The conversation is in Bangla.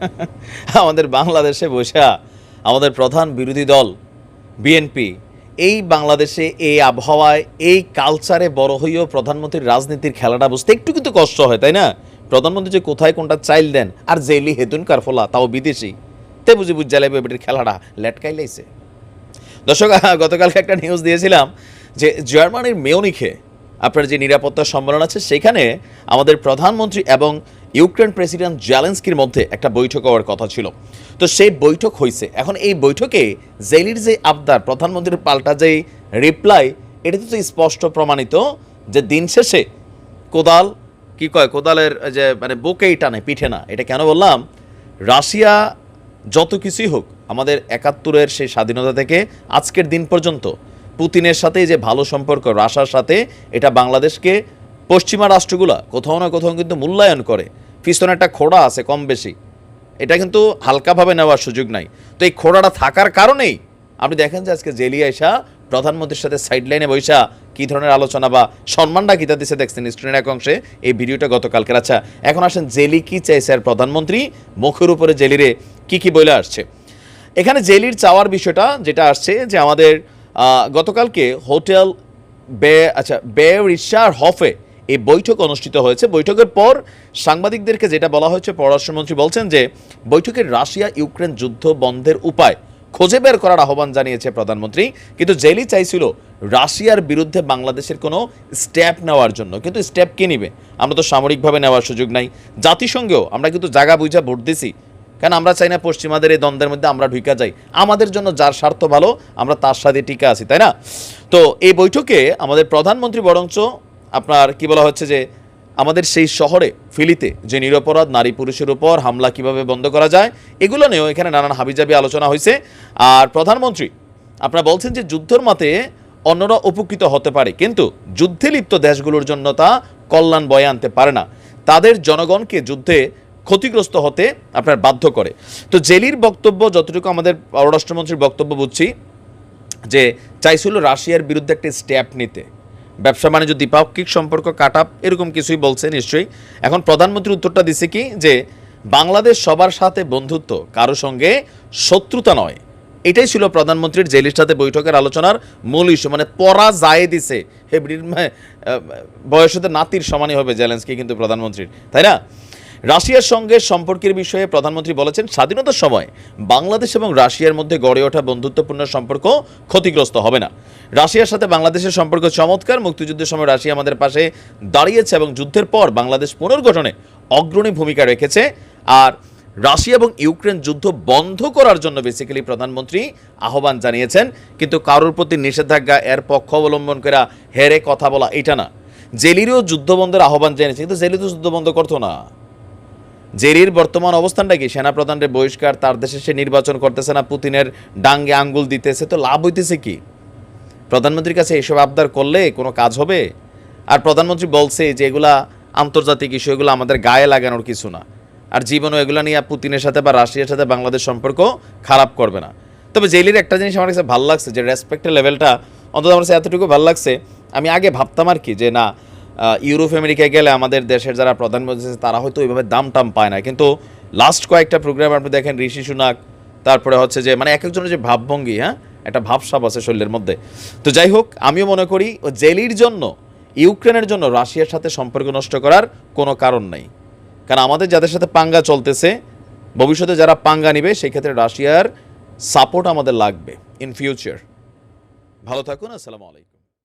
আমাদের বাংলাদেশে বসে, আমাদের প্রধান বিরোধী দল বিএনপি এই বাংলাদেশে এই আবহাওয়ায়, এই কালচারে বড় হইয়েও প্রধানমন্ত্রীর রাজনীতির খেলাটা বুঝতে একটু কিন্তু কষ্ট হয়, তাই না? প্রধানমন্ত্রী যে কোথায় কোনটা চাইল দেন, আর জেলি হেতুন কারফলা, তাও বিদেশি। তে বুঝি বুঝ জ্বালাই বেটির খেলাটা, লেটকাই লাইছে। দর্শক, গতকালকে একটা নিউজ দিয়েছিলাম যে জার্মানির মেয়নিখে আপনার যে নিরাপত্তা সম্মেলন আছে, সেখানে আমাদের প্রধানমন্ত্রী এবং ইউক্রেন প্রেসিডেন্ট জ্যালেন্সকির মধ্যে একটা বৈঠক হওয়ার কথা ছিল। তো সেই বৈঠক হয়েছে এখন এই বৈঠকে জেলির যে আবদার, প্রধানমন্ত্রীর পাল্টা যে রিপ্লাই এটা তো স্পষ্ট প্রমাণিত যে দিন শেষে কোদাল, কি কয়, কোদালের যে মানে বুকেই টানে, পিঠে না। এটা কেন বললাম? রাশিয়া যত কিছুই হোক, আমাদের একাত্তরের সেই স্বাধীনতা থেকে আজকের দিন পর্যন্ত, পুতিনের সাথে যে ভালো সম্পর্ক রাশার সাথে, এটা বাংলাদেশকে পশ্চিমা রাষ্ট্রগুলা কোথাও না কোথাও কিন্তু মূল্যায়ন করে। পিছনে একটা খোড়া আছে কম বেশি। এটা কিন্তু হালকাভাবে নেওয়ার সুযোগ নাই। তো এই খোড়াটা থাকার কারণেই আপনি দেখেন যে আজকে জেলি আইসা প্রধানমন্ত্রীর সাথে সাইড লাইনে বৈশা কী ধরনের আলোচনা বা সম্মানটা কী দিচ্ছে দেখছেন স্ক্রিনের এক অংশে এই ভিডিওটা গতকালকের। আচ্ছা এখন আসেন জেলি কি চাইছে আর প্রধানমন্ত্রী? মুখের উপরে জেলিরে কি কি বলে আসছে? এখানে জেলির চাওয়ার বিষয়টা যেটা আসছে যে আমাদের গতকালকে হোটেল বে আচ্ছা বে রিসার হফে এই বৈঠক অনুষ্ঠিত হয়েছে। বৈঠকের পর সাংবাদিকদেরকে যেটা বলা হয়েছে, পররাষ্ট্রমন্ত্রী বলছেন যে বৈঠকের রাশিয়া ইউক্রেন যুদ্ধ বন্ধের উপায় খুঁজে বের করার আহ্বান জানিয়েছে প্রধানমন্ত্রী। কিন্তু জেলি চাইছিল রাশিয়ার বিরুদ্ধে বাংলাদেশের কোনো স্টেপ নেওয়ার জন্য। কিন্তু স্টেপ কে নিবে? আমরা তো সামরিকভাবে নেওয়ার সুযোগ নাই। জাতিসংঘেও আমরা কিন্তু জায়গা বুঝা ভোট দিছি। কেন আমরা চাই না পশ্চিমাদের এই দ্বন্দ্বের মধ্যে আমরা ঢুকা যাই? আমাদের জন্য যার স্বার্থ ভালো, আমরা তার সাথে টিকা আছি, তাই না? তো এই বৈঠকে আমাদের প্রধানমন্ত্রী বরঞ্চ আপনার কি বলা হচ্ছে যে আমাদের সেই শহরে, ফিলিতে যে নিরপরাধ নারী পুরুষের উপর হামলা কীভাবে বন্ধ করা যায়, এগুলো নিয়েও এখানে নানান হাবিজাবি আলোচনা হয়েছে। আর প্রধানমন্ত্রী, আপনারা বলছেন যে যুদ্ধের মতে অন্যরা উপকৃত হতে পারে, কিন্তু যুদ্ধে লিপ্ত দেশগুলোর জন্য তা কল্যাণ বয়ে আনতে পারে না। তাদের জনগণকে যুদ্ধে ক্ষতিগ্রস্ত হতে আপনার বাধ্য করে। তো জেলির বক্তব্য, যতটুকু আমাদের পররাষ্ট্রমন্ত্রীর বক্তব্য বুঝছি, যে চাইছিল রাশিয়ার বিরুদ্ধে একটা স্টেপ নিতে। ব্যবসা বাণিজ্য দ্বিপাক্ষিক সম্পর্ক কাটাপ এরকম কিছুই বলছে নিশ্চয়ই। এখন প্রধানমন্ত্রী উত্তরটা দিছে কি? যে বাংলাদেশ সবার সাথে বন্ধুত্ব, কারও সঙ্গে শত্রুতা নয়। এটাই ছিল প্রধানমন্ত্রীর জেলির সাথে বৈঠকের আলোচনার মূল ইস্যু মানে পরা যায় দিছে। হে বয়সতে নাতির সমানই হবে জেলেন্সকি কিন্তু প্রধানমন্ত্রীর, তাই না? রাশিয়ার সঙ্গে সম্পর্কের বিষয়ে প্রধানমন্ত্রী বলেছেন, স্বাধীনতার সময় বাংলাদেশ এবং রাশিয়ার মধ্যে গড়ে ওঠা বন্ধুত্বপূর্ণ সম্পর্ক ক্ষতিগ্রস্ত হবে না। রাশিয়ার সাথে বাংলাদেশের সম্পর্ক চমৎকার। মুক্তিযুদ্ধের সময় রাশিয়া আমাদের পাশে দাঁড়িয়েছে এবং যুদ্ধের পর বাংলাদেশ পুনর্গঠনে অগ্রণী ভূমিকা রেখেছে। আর রাশিয়া এবং ইউক্রেন যুদ্ধ বন্ধ করার জন্য বেসিক্যালি প্রধানমন্ত্রী আহ্বান জানিয়েছেন। কিন্তু কারোর প্রতি নিষেধাজ্ঞা, এর পক্ষ অবলম্বন করা, হেরে কথা বলা এটা না। জেলিরও যুদ্ধবন্ধের আহ্বান জানিয়েছে, কিন্তু জেলি তো যুদ্ধ বন্ধ করতো না। জেরির বর্তমান অবস্থানটা কি? সেনাপ্রধানের বহিষ্কার, তার দেশে সে নির্বাচন করতেছে না, পুতিনের ডাঙ্গে আঙ্গুল দিতেছে, তো লাভ হইতেছে কি? প্রধানমন্ত্রীর কাছে এসব আবদার করলে কোনো কাজ হবে? আর প্রধানমন্ত্রী বলছে যে এগুলা আন্তর্জাতিক ইস্যু, এগুলো আমাদের গায়ে লাগানোর কিছু না। আর জীবনও এগুলো নিয়ে পুতিনের সাথে বা রাশিয়ার সাথে বাংলাদেশ সম্পর্ক খারাপ করবে না। তবে জেলির একটা জিনিস আমার কাছে ভালো লাগছে, যে রেসপেক্টের লেভেলটা অন্তত আমার কাছে এতটুকু ভালো লাগছে, আমি আগে ভাবতাম আর কি যে না ইউরোপ, আমেরিকায় গেলে আমাদের দেশের যারা প্রধানমন্ত্রী আছে, তারা হয়তো ওইভাবে দাম টাম পায় না। কিন্তু লাস্ট কয়েকটা প্রোগ্রাম আপনি দেখেন, ঋষি সুনাক, তারপরে হচ্ছে যে মানে এক একজনের যে ভাবভঙ্গি হ্যাঁ একটা ভাবসাব আছে শরীরের মধ্যে। তো যাই হোক, আমিও মনে করি ও জেলির জন্য, ইউক্রেনের জন্য রাশিয়ার সাথে সম্পর্ক নষ্ট করার কোনো কারণ নেই। কারণ আমাদের যাদের সাথে পাঙ্গা চলতেছে, ভবিষ্যতে যারা পাঙ্গা নিবে, সেক্ষেত্রে রাশিয়ার সাপোর্ট আমাদের লাগবে ইন ফিউচার ভালো থাকুন, আসসালামু আলাইকুম।